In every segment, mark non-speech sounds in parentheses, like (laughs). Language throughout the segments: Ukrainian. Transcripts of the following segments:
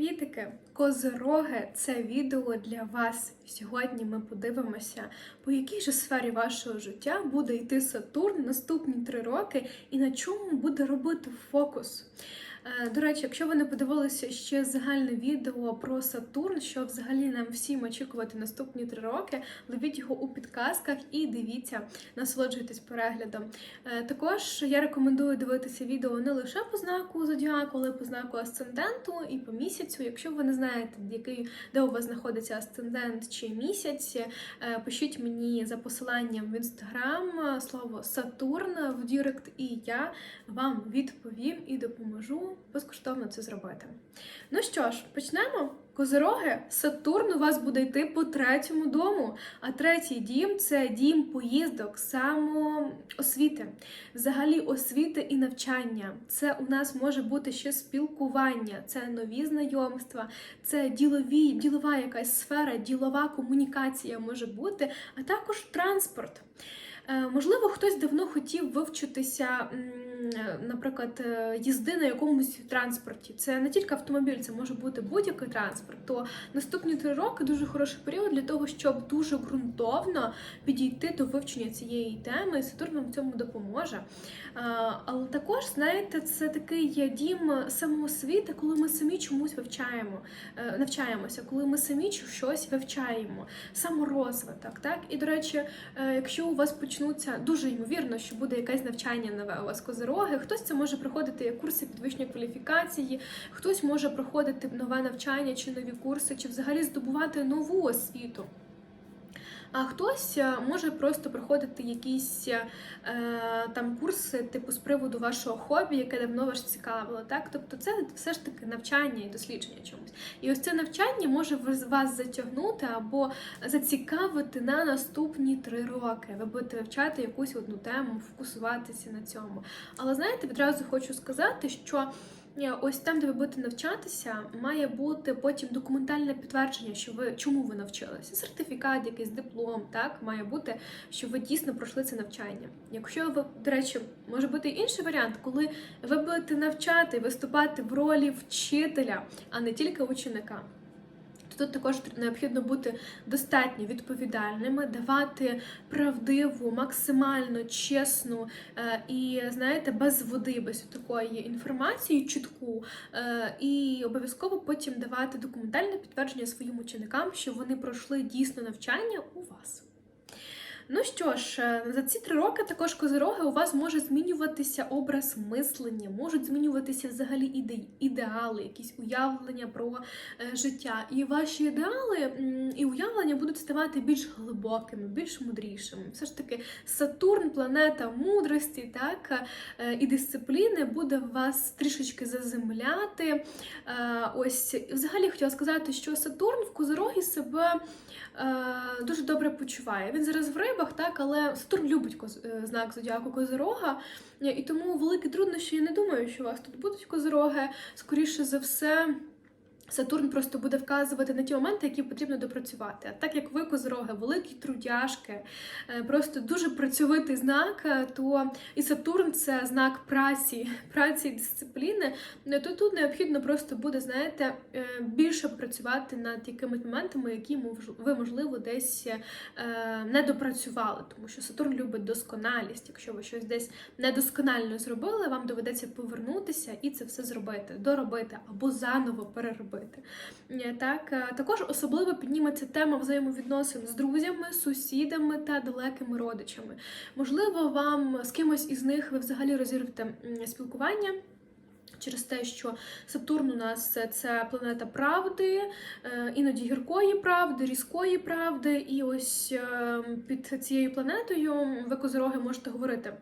Привітики! Козироги це відео для вас. Сьогодні ми подивимося, по якій же сфері вашого життя буде йти Сатурн наступні три роки і на чому буде робити фокус. Е, До речі, якщо ви не подивилися ще загальне відео про Сатурн, що взагалі нам всім очікувати наступні три роки, ловіть його у підказках і дивіться, насолоджуйтесь переглядом. Е, Також я рекомендую дивитися відео не лише по знаку зодіаку, але й по знаку асценденту і по місяцю. Якщо ви не знаєте, який де у вас знаходиться асцендент чи місяць, е, пишіть мені за посиланням в інстаграм слово Сатурн в Дірект, і я вам відповім і допоможу безкоштовно це зробити. Ну що ж, почнемо. Козироги, Сатурн у вас буде йти по третьому дому, а третій дім це дім поїздок, самоосвіти, взагалі освіти і навчання. Це у нас може бути ще спілкування, це нові знайомства, це ділові, ділова якась сфера, ділова комунікація може бути, а також транспорт. Е, Можливо, хтось давно хотів вивчитися, наприклад, е, їзди на якомусь транспорті. Це не тільки автомобіль, це може бути будь-який транспорт. То наступні три роки дуже хороший період для того, щоб дуже ґрунтовно підійти до вивчення цієї теми. і Сатурн вам в цьому допоможе. Е, Але також, знаєте, це такий є дім самоосвіти, коли ми самі чомусь вивчаємо, е, навчаємося, коли ми самі щось вивчаємо, саморозвиток. Так? І, до речі, е, якщо у вас почнуться дуже ймовірно, що буде якесь навчання нове у вас козироги, хтось це може проходити як курси підвищення кваліфікації, хтось може проходити нове навчання чи нові курси, чи взагалі здобувати нову освіту. А хтось е, може просто проходити якісь е, там курси, типу з приводу вашого хобі, яке давно вас цікавило. Так, тобто, це все ж таки навчання і дослідження чомусь. І ось це навчання може вас- вас затягнути або зацікавити на наступні три роки. Ви будете вивчати якусь одну тему, фокусуватися на цьому. Але знаєте, відразу хочу сказати, що. Ось там, де ви будете навчатися, має бути потім документальне підтвердження, що ви чому ви навчилися. Сертифікат, якийсь диплом, так має бути, що ви дійсно пройшли це навчання. Якщо ви, до речі, може бути інший варіант, коли ви будете навчати, виступати в ролі вчителя, а не тільки ученика. Тут також необхідно бути достатньо відповідальними, давати правдиву, максимально чесну е, і, знаєте, без води, без такої інформації чітку, е, і обов'язково потім давати документальне підтвердження своїм ученикам, що вони пройшли дійсно навчання у вас. Ну що ж, е, за ці три роки також козироги у вас може змінюватися образ мислення, можуть змінюватися взагалі іде- ідеали, якісь уявлення про е, життя. І ваші ідеали і уявлення будуть ставати більш глибокими, більш мудрішими. Все ж таки, Сатурн, планета мудрості, так е, і дисципліни буде вас трішечки заземляти. Ось взагалі хотіла сказати, що Сатурн в козирогі себе дуже добре почуває. Він зараз в рибах, так, але Сатурн любить коз, е, знак зодіаку Козирога, і тому великі труднощі я не думаю, що у вас тут будуть козироги. Скоріше за все. Сатурн просто буде вказувати на ті моменти, які потрібно допрацювати. А так як ви козироги, великі трудяшки, е, просто дуже працьовитий знак, е, то і Сатурн це знак праці, (laughs) праці і дисципліни, е, то тут необхідно просто буде, знаєте, е, більше працювати над якимись моментами, які ви, можливо, десь не допрацювали, тому що Сатурн любить досконалість. Якщо ви щось десь недосконально зробили, вам доведеться повернутися і це все зробити, доробити або заново переробити. Е, Так, е, також особливо підніметься тема взаємовідносин з друзями, сусідами та далекими родичами. Можливо, вам з кимось із них ви взагалі розірвете спілкування. Через те, що Сатурн у нас це планета правди, е, іноді гіркої правди, різкої правди. І ось е, під цією планетою ви козироги можете говорити.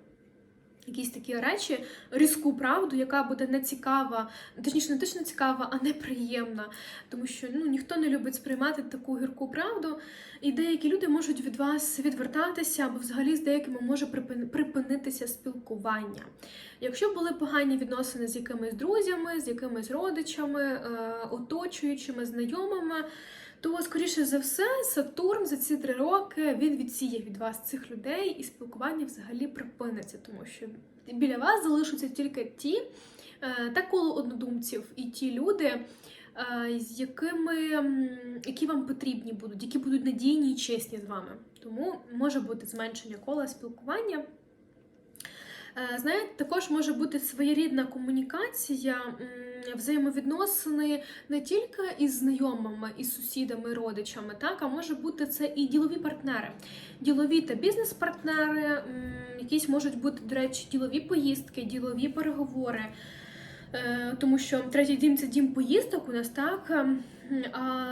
Якісь такі речі, різку правду, яка буде не цікава, точніше, не точно цікава, а неприємна. Тому що ну, ніхто не любить сприймати таку гірку правду, і деякі люди можуть від вас відвертатися, або взагалі з деякими може припин- припинитися спілкування. Якщо були погані відносини з якимись друзями, з якимись родичами, е, оточуючими, знайомими, то, скоріше за все, Сатурн за ці три роки він відсіє від вас цих людей, і спілкування взагалі припиниться, тому що біля вас залишаться тільки ті е, та коло однодумців і ті люди. е, з якими які вам потрібні будуть, які будуть надійні і чесні з вами. Тому може бути зменшення кола спілкування. Е, Знаєте, також може бути своєрідна комунікація, взаємовідносини не тільки із знайомими, із сусідами, родичами, так, а може бути це і ділові партнери, ділові та бізнес-партнери, якісь можуть бути, до речі, ділові поїздки, ділові переговори. Е, Тому що третій дім це дім поїздок у нас так.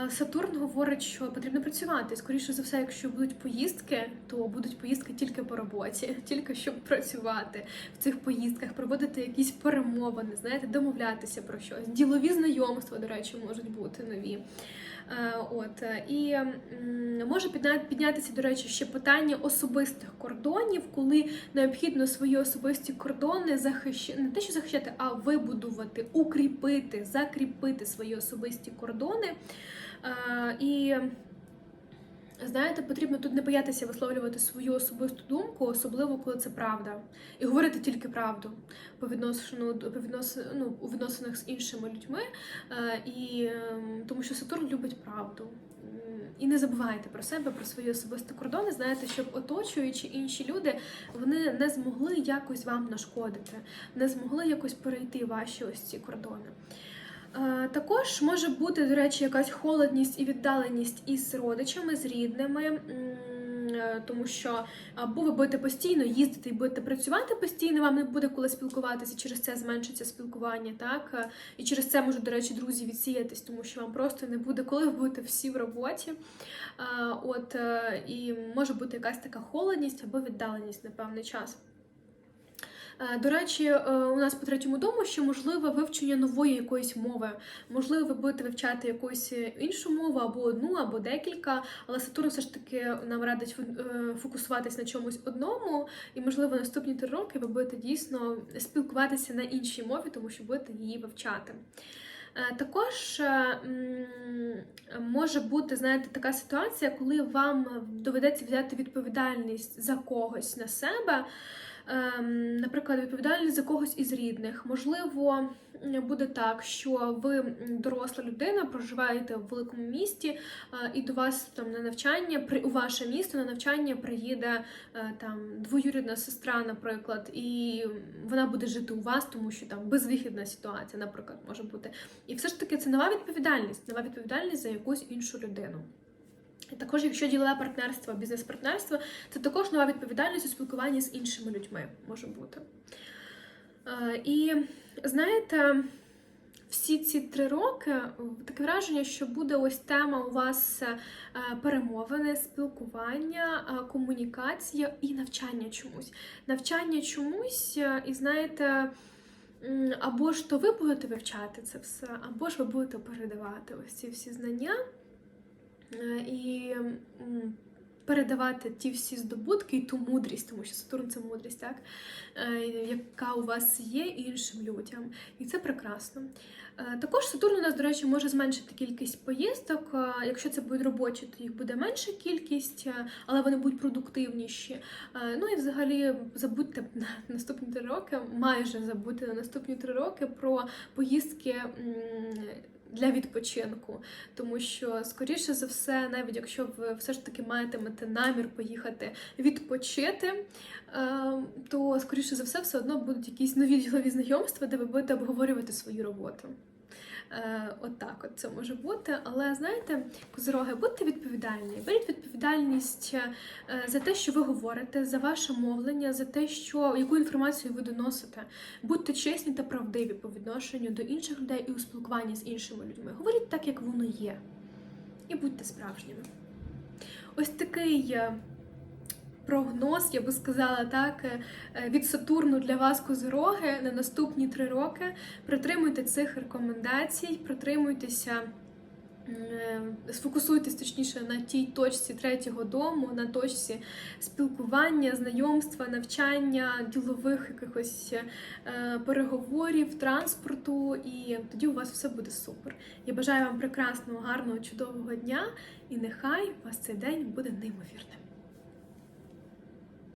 Сатурн говорить, що потрібно працювати. Скоріше за все, якщо будуть поїздки, то будуть поїздки тільки по роботі, (laughs) тільки щоб працювати в цих поїздках, проводити якісь перемовини, знаєте, домовлятися про щось. Ділові знайомства, до речі, можуть бути нові. Е, От е, і може піднятися, до речі, ще питання особистих кордонів, коли необхідно свої особисті кордони захищати, не те, що захищати, а вибудувати, укріпити, закріпити свої особисті кордони. Е, І знаєте, потрібно тут не боятися висловлювати свою особисту думку, особливо коли це правда, і говорити тільки правду по відношенню по віднос, ну, у відносинах з іншими людьми. Е, І ем, тому що Сатурн любить правду. І не забувайте про себе, про свої особисті кордони. Знаєте, щоб оточуючи інші люди, вони не змогли якось вам нашкодити, не змогли якось перейти ваші ось ці кордони. Е, Також може бути, до речі, якась холодність і віддаленість із родичами, з рідними, е, тому що або ви будете постійно їздити і будете працювати постійно, вам не буде коли спілкуватися, через це зменшиться спілкування, так? Е, І через це можуть, до речі, друзі відсіятись, тому що вам просто не буде, коли ви будете всі в роботі. От, і може бути якась така холодність або віддаленість на певний час. Е, До речі, е, у нас по третьому дому ще можливе вивчення нової якоїсь мови. Можливо, ви будете вивчати якусь іншу мову або одну, або декілька, але Сатурн все ж таки нам радить е, фокусуватись на чомусь одному, і можливо наступні три роки ви будете дійсно спілкуватися на іншій мові, тому що будете її вивчати. Е, Також е, може бути, знаєте, така ситуація, коли вам доведеться взяти відповідальність за когось на себе. Ем, Наприклад, відповідальність за когось із рідних. Можливо, буде так, що ви доросла людина, проживаєте в великому місті, е, і до вас там на навчання, при у ваше місто на навчання приїде е, там двоюрідна сестра, наприклад, і вона буде жити у вас, тому що там безвихідна ситуація, наприклад, може бути. І все ж таки це нова відповідальність, нова відповідальність за якусь іншу людину. Також, якщо ділове партнерство, бізнес-партнерство, це також нова відповідальність у спілкуванні з іншими людьми може бути. Е, І знаєте, всі ці три роки таке враження, що буде ось тема у вас е, перемовини, спілкування, е, комунікація і навчання чомусь. Навчання чомусь, і знаєте. Або ж то ви будете вивчати це все, або ж ви будете передавати ось ці всі знання і передавати ті всі здобутки і ту мудрість, тому що Сатурн це мудрість, так? Е, яка у вас є іншим людям. І це прекрасно. Е, Також Сатурн у нас, до речі, може зменшити кількість поїздок. Е, Якщо це будуть робочі, то їх буде менша кількість, е, але вони будуть продуктивніші. Е, Ну і взагалі забудьте на наступні три роки, майже забудьте на наступні три роки про поїздки. Для відпочинку, тому що скоріше за все, навіть якщо ви все ж таки матимете намір поїхати відпочити, е, то скоріше за все, все одно будуть якісь нові ділові знайомства, де ви будете обговорювати свою роботу. Е, От так от це може бути. Але знаєте, козороги, будьте відповідальні. Беріть відповідальність е, за те, що ви говорите, за ваше мовлення, за те, що яку інформацію ви доносите. Будьте чесні та правдиві по відношенню до інших людей і у спілкуванні з іншими людьми. Говоріть так, як воно є. І будьте справжніми. Ось такий. Прогноз, я би сказала так, е, е, від Сатурну для вас козироги на наступні три роки. Притримуйте цих рекомендацій, притримуйтеся, е, сфокусуйтесь точніше на тій точці третього дому, на точці спілкування, знайомства, навчання, ділових якихось переговорів, транспорту, і тоді у вас все буде супер. Я бажаю вам прекрасного, гарного, чудового дня, і нехай у вас цей день буде неймовірним.